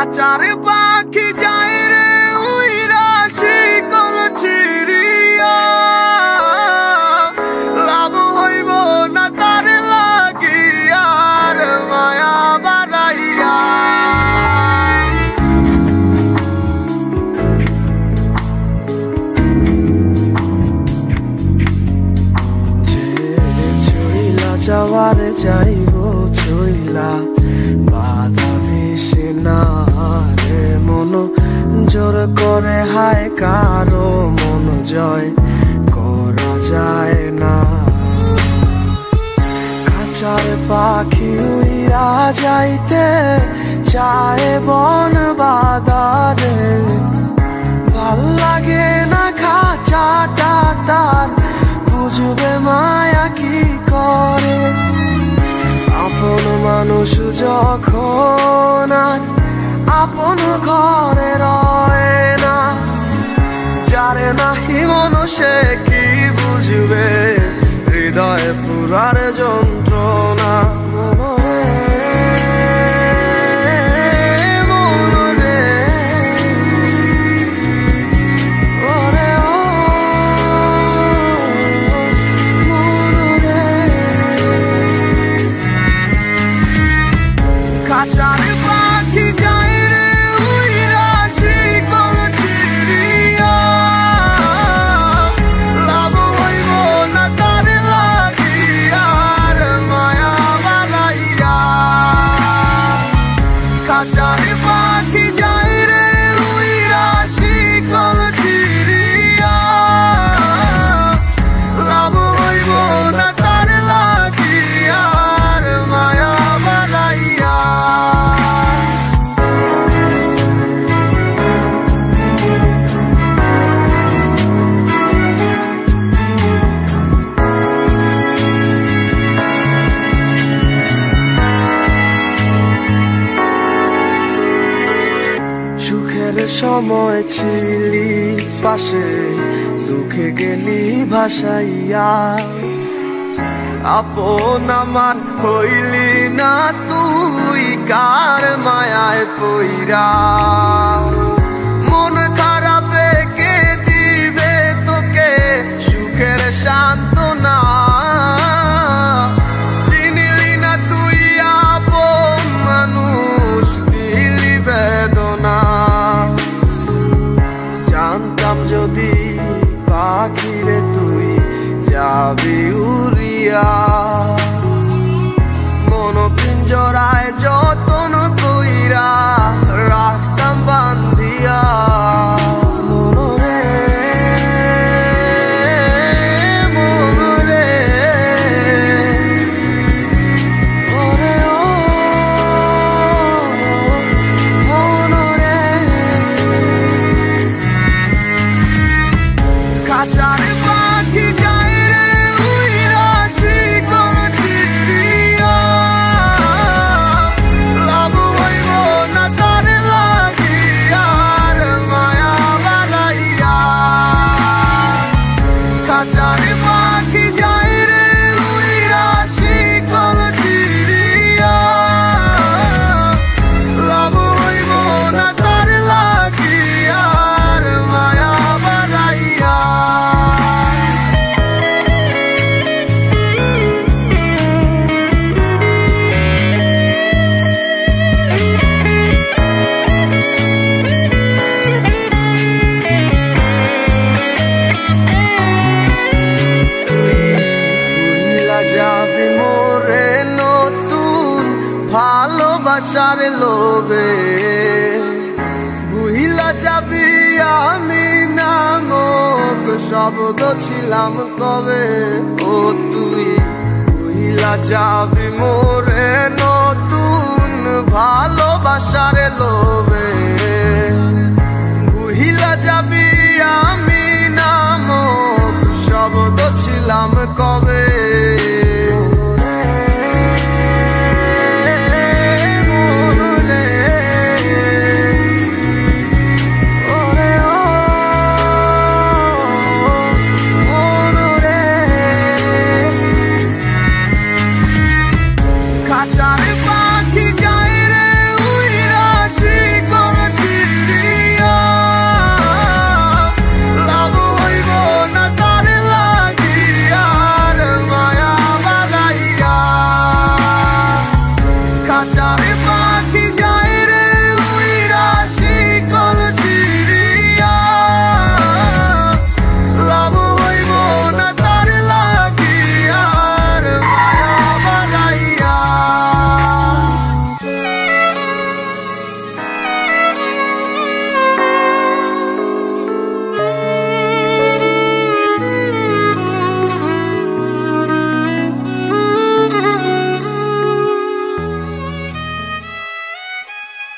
কাচার পাখি যায় রে উইরা শিকল ছিড়িয়া। লাভ হইব না তার লাগিয়ার মায়া বাড়াইয়া। যাওয়ারে যাইব ছইলা বাধা দিছে না। জোর করে হায়, কারও মন জয় করা যায় না। কাচার পাখি উইরা যাইতে চায় বন বাদারে। ভালো লাগে না খাঁচাটা তার, বুঝবে মায়া কি করে? আপন মানুষ যখন আপন ঘরে রয় না যারে নাহি মনুষে কি বুঝবে হৃদয়ে পুরার যন্ত্রণা সময় ছিলি পাশে দুঃখে গেলি ভাসাইয়া। আপন আমার হইলি না তুই কার মায়ায় পইরা? যাবি উড়িয়া শব্দ ছিলাম কবে? ও তুই মহিলা যাবি মোরে নতুন ভালোবাসা not sorry for